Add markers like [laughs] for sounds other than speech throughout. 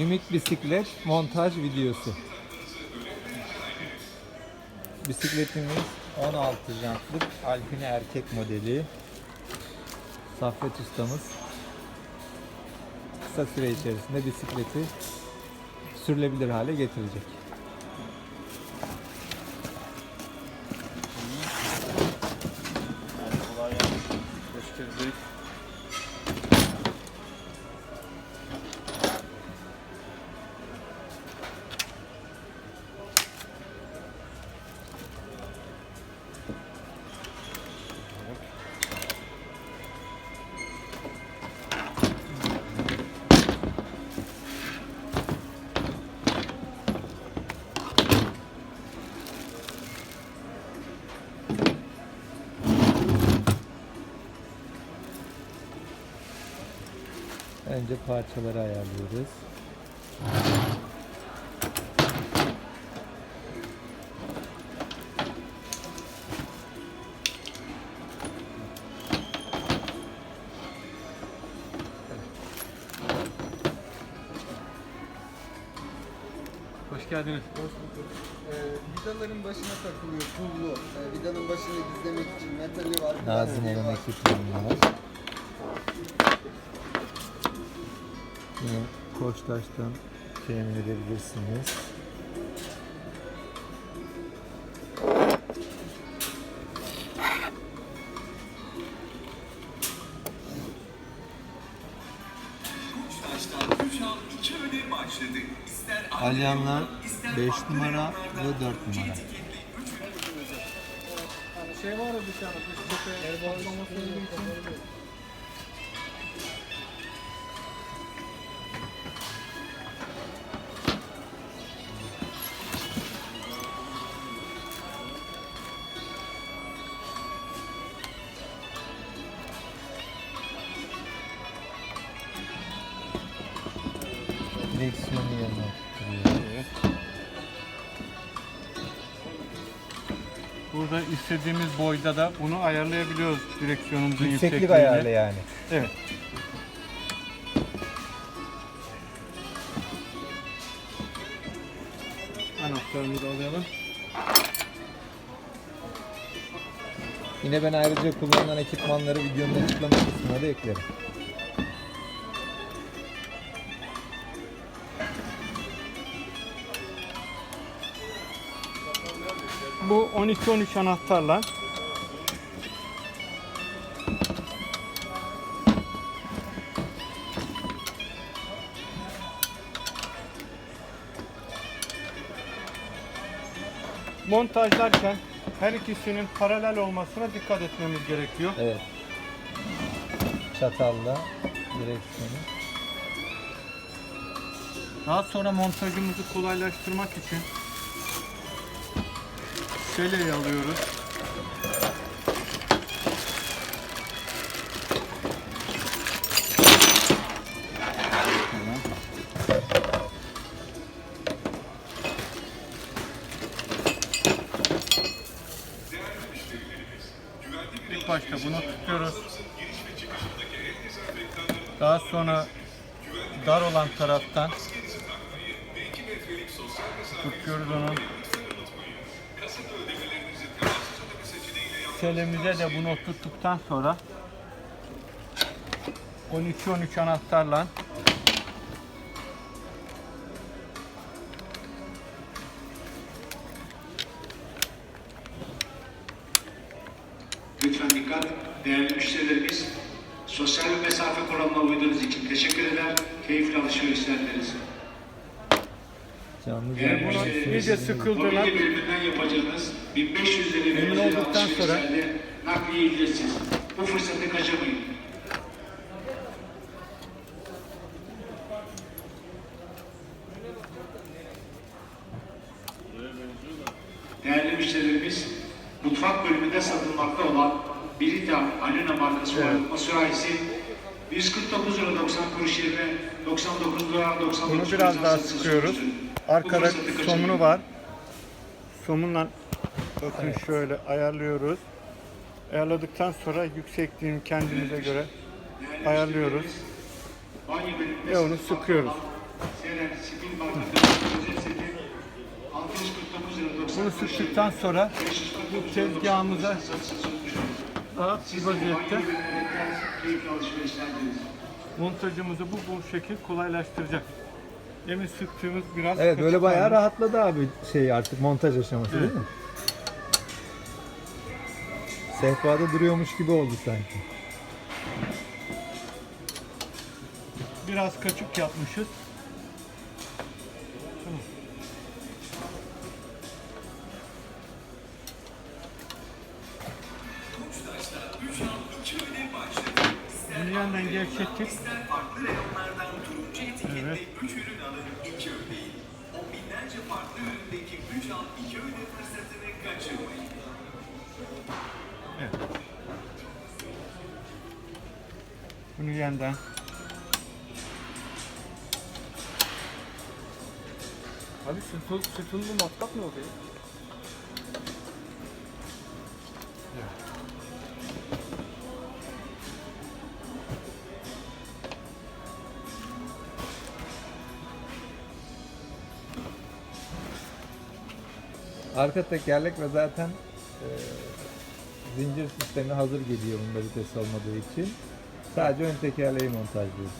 Ümit bisiklet montaj videosu. Bisikletimiz 16 jantlık Alpine erkek modeli. Saffet ustamız kısa süre içerisinde bisikleti sürülebilir hale getirecek. Önce parçaları ayarlıyoruz. Hoş geldiniz. Hoş bulduk. Ee, vidaların başına takılıyor pullu. Ee, vidanın başını gizlemek için metali var. Lazım olan var. ekipmanlar. Yine Koçtaş'tan temin edebilirsiniz. Alyanlar ister 5 farklı numara ve 4 iki numara. Yani şey var ya bir tane dış cephe istediğimiz boyda da bunu ayarlayabiliyoruz direksiyonumuzun Yükseklik yüksekliğini. ayarlı yani. Evet. Anahtarımızı alayalım. Yine ben ayrıca kullanılan ekipmanları videonun açıklama kısmına da eklerim. Bu 12-13 anahtarla montajlarken her ikisinin paralel olmasına dikkat etmemiz gerekiyor. Evet. Çatalla direksiyonu. Daha sonra montajımızı kolaylaştırmak için seleyi alıyoruz. İlk başta bunu tutuyoruz. Daha sonra dar olan taraftan tutuyoruz onu. Selemize de bunu tuttuktan sonra 12-13 anahtarla Lütfen dikkat. Değerli müşterilerimiz, sosyal mesafe kuralına uyduğunuz için teşekkür eder. Keyifli alışverişler Eğer bunu müşteriniz iyice sıkıldılar. mobilya bölümünden yapacağınız 1500 lira üzeri olduktan sonra- nakliye ücretsiz. Bu fırsatı kaçırmayın. Değerli müşterilerimiz, mutfak bölümünde satılmakta olan Brita Aluna markası olan masurayisi 149 lira 90 kuruş yerine 99 lira 99 bunu biraz daha sıkıyoruz. Arkada somunu var. Somunla bakın şöyle ayarlıyoruz. Ayarladıktan sonra yüksekliğini kendimize göre ayarlıyoruz. Ve onu sıkıyoruz. olan Seren Spin marka özel seti 649 lira 90 Bunu sıktıktan sonra bu tezgahımıza rahat bir vaziyette montajımızı bu, bu şekil kolaylaştıracak. Demin sıktığımız biraz Evet böyle bayağı halde. rahatladı abi şey artık montaj aşaması değil mi? Sehpada duruyormuş gibi oldu sanki. Biraz kaçık yapmışız. Koçtaş'ta 3 al O binlerce farklı üründeki 3 al 2 öde fırsatını kaçırmayın. Bunu yandan. Abi sütun, sütunlu matkap ne oluyor? Arka tekerlek ve zaten e, zincir sistemi hazır geliyor bunda vites olmadığı için. Sadece ön tekerleği montajlıyoruz.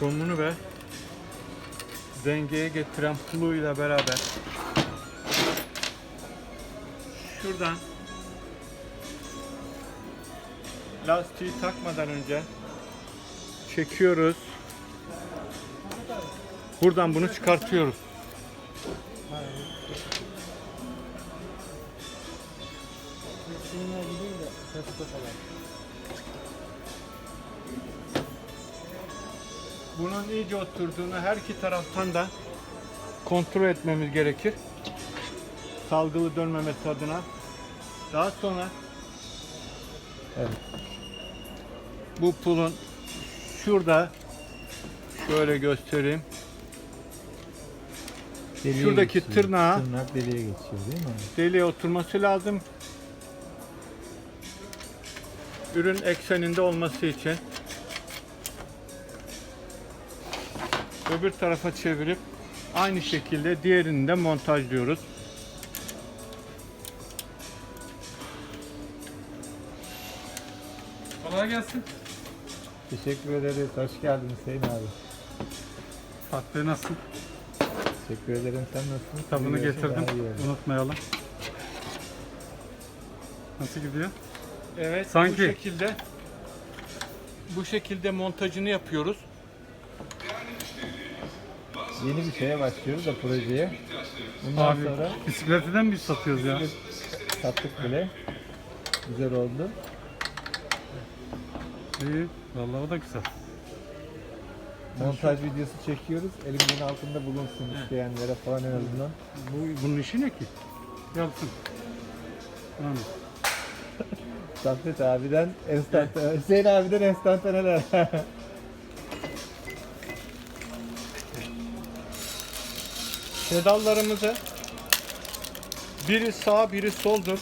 Konumunu ve dengeye getiren puluyla beraber şuradan lastiği takmadan önce çekiyoruz. Buradan bunu çıkartıyoruz. Bunun iyice oturduğunu her iki taraftan da kontrol etmemiz gerekir. Salgılı dönmemesi adına. Daha sonra Evet. Bu pulun şurada şöyle göstereyim. Deliğe Şuradaki geçiyor. tırnağı- Tırnak deliğe geçiyor değil mi? Deliğe oturması lazım. Ürün ekseninde olması için öbür tarafa çevirip aynı şekilde diğerini de montajlıyoruz. Kolay gelsin. Teşekkür ederiz. Hoş geldin Hüseyin abi. Fatih nasıl? Teşekkür ederim. Sen nasılsın? Kitabını getirdim. daha iyi oldu. Unutmayalım. Nasıl gidiyor? Evet, Sanki. bu şekilde bu şekilde montajını yapıyoruz. Yeni bir şeye başlıyoruz da projeye. Bundan Abi sonra bisikletinden biz satıyoruz ya. sattık bile. Güzel oldu. İyi. Vallahi o da güzel. Montaj videosu çekiyoruz. Elimizin altında bulunsun isteyenlere falan en azından. Bu, bunun işi ne ki? Yapsın. Yani. [laughs] Saffet abiden enstantane, Hüseyin abiden enstantaneler. Pedallarımızı biri sağ biri soldur.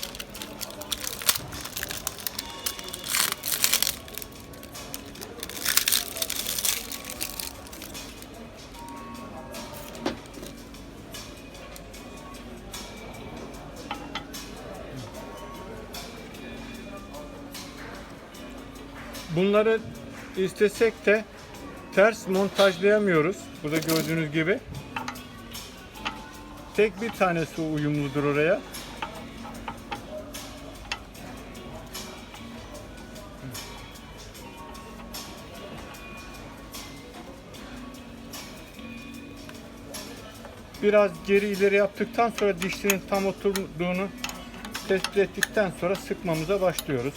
Bunları istesek de ters montajlayamıyoruz. Burada gördüğünüz gibi. Tek bir tanesi uyumludur oraya. Biraz geri ileri yaptıktan sonra dişlinin tam oturduğunu tespit ettikten sonra sıkmamıza başlıyoruz.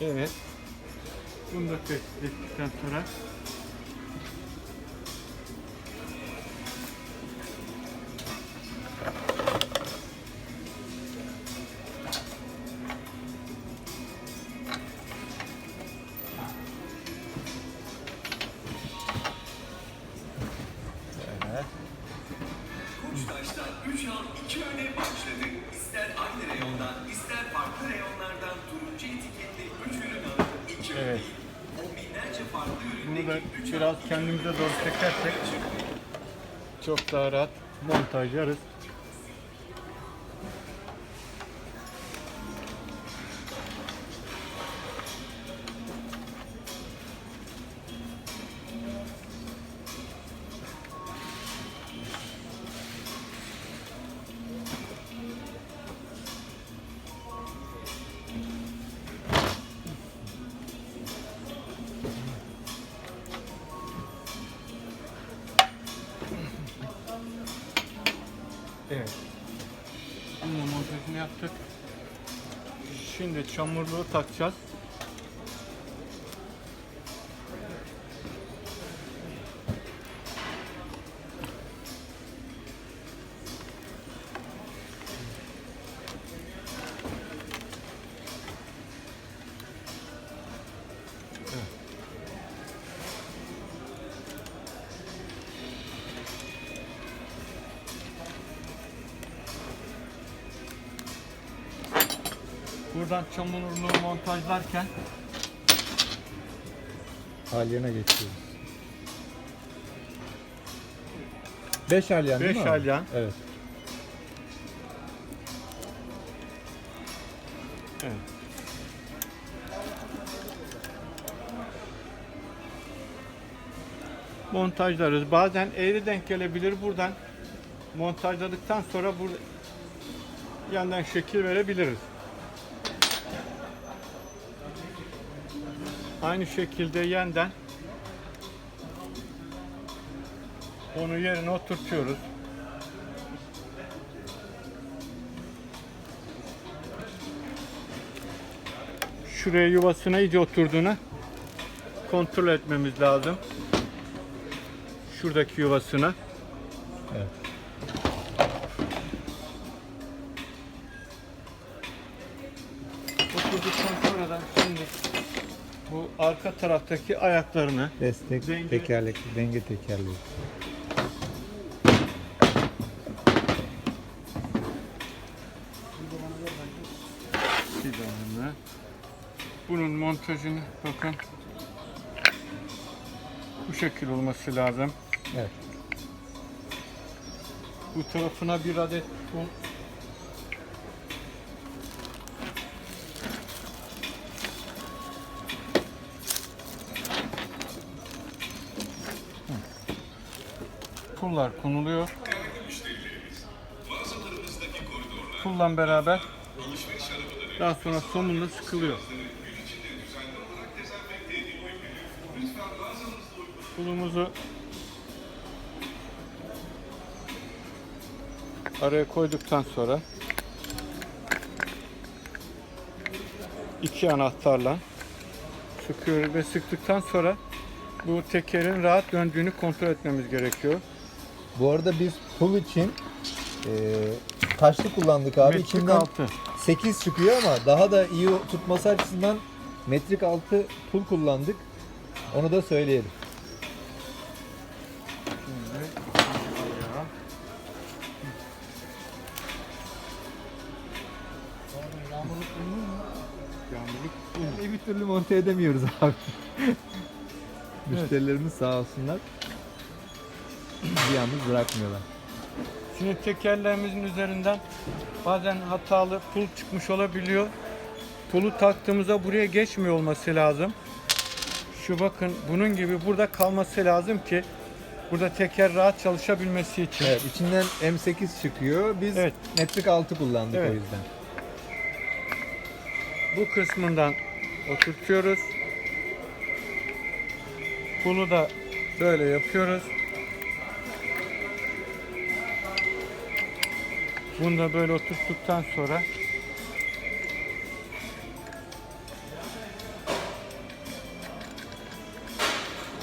Evet. Bunu da tespit ettikten sonra şurada biraz kendimize doğru çekersek çok daha rahat montajlarız. Şimdi çamurluğu takacağız. Çamurluğu montajlarken Halyana geçiyoruz. 5 halyan değil Beş mi? abi? halyan. Evet. Evet. Montajlarız. Bazen eğri denk gelebilir. Buradan montajladıktan sonra burada yandan şekil verebiliriz. Aynı şekilde yeniden onu yerine oturtuyoruz. şuraya yuvasına iyice oturduğunu kontrol etmemiz lazım. Şuradaki yuvasına. Evet. Arka taraftaki ayaklarını Destek Denge- tekerlekli, denge tekerleği. fidanını bunun montajını bakın bu şekil olması lazım. Evet. Bu tarafına bir adet kum Pullar konuluyor. Pulla beraber daha sonra somunla sıkılıyor. Pulumuzu araya koyduktan sonra iki anahtarla sıkıyoruz ve sıktıktan sonra bu tekerin rahat döndüğünü kontrol etmemiz gerekiyor. Bu arada biz pul için e, taşlı kullandık abi. Metrik İçinden altı. 8 çıkıyor ama daha da iyi tutması açısından metrik altı pul kullandık. Onu da söyleyelim. Yağmurluk bir türlü monte edemiyoruz abi. Müşterilerimiz sağ olsunlar. Bir yalnız bırakmıyorlar. Şimdi tekerleğimizin üzerinden bazen hatalı pul çıkmış olabiliyor. Pulu taktığımızda buraya geçmiyor olması lazım. Şu bakın bunun gibi burada kalması lazım ki burada teker rahat çalışabilmesi için. Evet, içinden M8 çıkıyor. Biz Evet. metrik altı kullandık Evet. o yüzden. Bu kısmından oturtuyoruz. Pulu da böyle yapıyoruz. Bunu da böyle oturttuktan sonra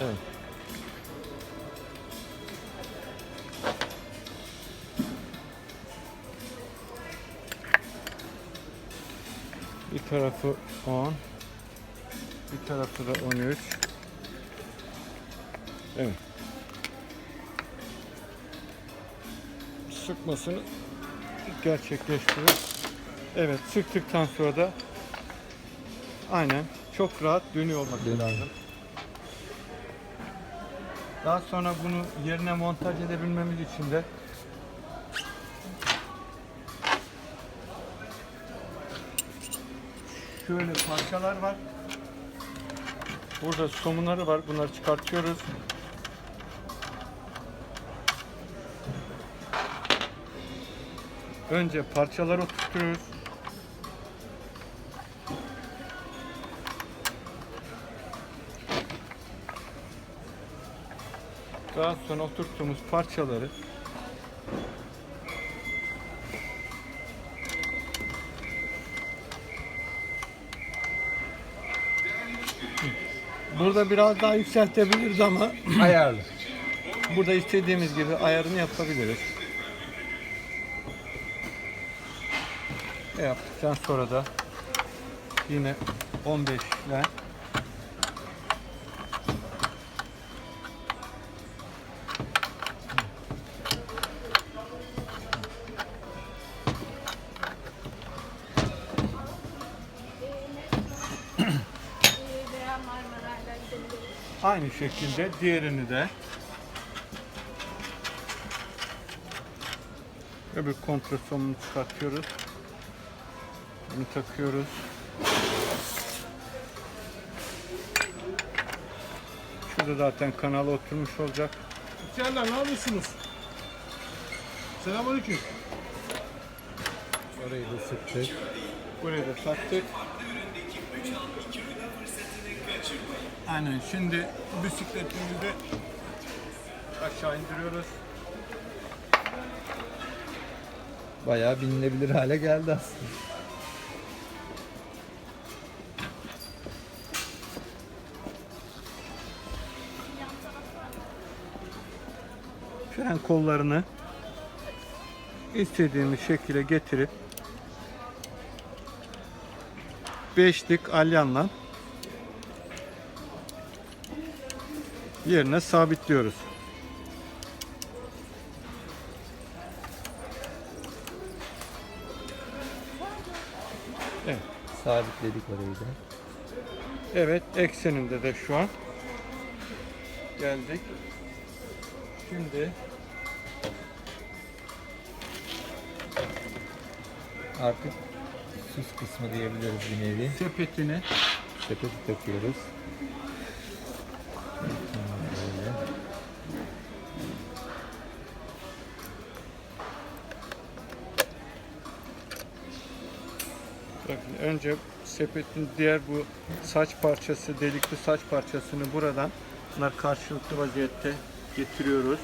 Evet. Bir tarafı 10. Bir tarafı da 13. Evet. Sıkmasını gerçekleştirir. Evet, sıktıktan sonra da aynen çok rahat dönüyor Dönüyor. lazım. Daha sonra bunu yerine montaj edebilmemiz için de şöyle parçalar var. Burada somunları var. Bunları çıkartıyoruz. Önce parçaları oturtuyoruz. Daha sonra oturttuğumuz parçaları Burada biraz daha yükseltebiliriz ama Ayarlı. burada istediğimiz gibi ayarını yapabiliriz. E yaptıktan sonra da yine 15 ile aynı şekilde diğerini de öbür kompresörünü çıkartıyoruz. Bunu takıyoruz. Şurada zaten kanala oturmuş olacak. İçeriden ne yapıyorsunuz? Selamünaleyküm. Orayı da sıktık. Buraya da taktık. Aynen şimdi bisikletimizi aşağı indiriyoruz. Bayağı binilebilir hale geldi aslında. Fren kollarını istediğimiz şekilde getirip beşlik alyanla yerine sabitliyoruz. Evet. Sabitledik orayı da. Evet, ekseninde de şu an geldik. Şimdi Artık süs kısmı diyebiliriz bir nevi. sepetini Sepeti takıyoruz. Böyle. Bakın önce sepetin diğer bu saç parçası, delikli saç parçasını buradan bunlar karşılıklı vaziyette getiriyoruz.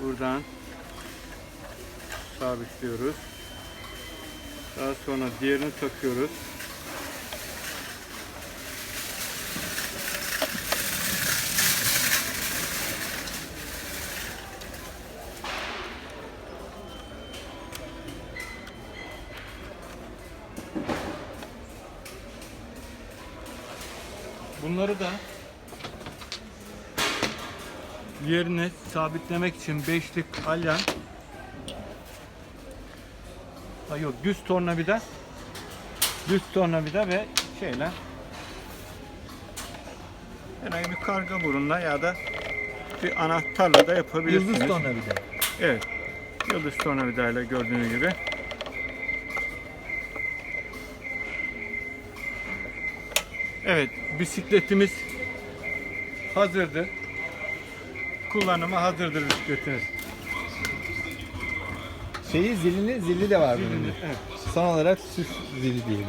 Buradan sabitliyoruz. Daha sonra diğerini takıyoruz. Bunları da yerine sabitlemek için beşlik alyan ha yok düz tornavida düz tornavida ve şeyle herhangi bir karga burunla ya da bir anahtarla da yapabilirsiniz. Yıldız tornavida. Evet. Yıldız tornavidayla gördüğünüz gibi. Evet, bisikletimiz hazırdır. Kullanıma hazırdır bisikletiniz. Şeyi zilini zili de var bunun. Evet. Son olarak süs zili diyelim.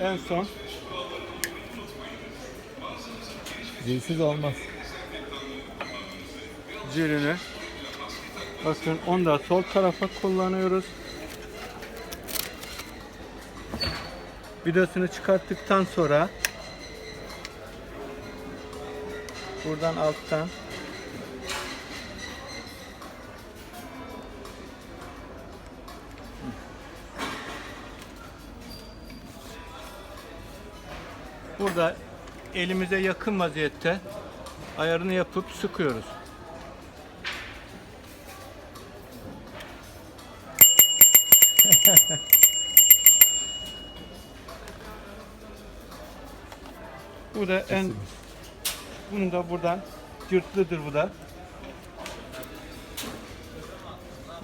En son Zilsiz olmaz. zilini bakın onu da sol tarafa kullanıyoruz. Vidasını çıkarttıktan sonra buradan alttan Burada elimize yakın vaziyette ayarını yapıp sıkıyoruz. [laughs] Bu da en bunu da buradan cırtlıdır bu da.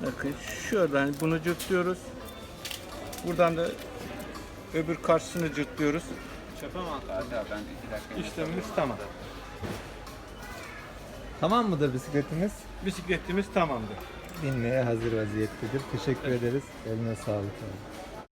Bakın şuradan bunu cırtlıyoruz. Buradan da öbür karşısını cırtlıyoruz. İşlemimiz tamam. Tamam mıdır bisikletimiz? Bisikletimiz tamamdır. Binmeye hazır vaziyettedir. Teşekkür ederiz. Eline sağlık abi.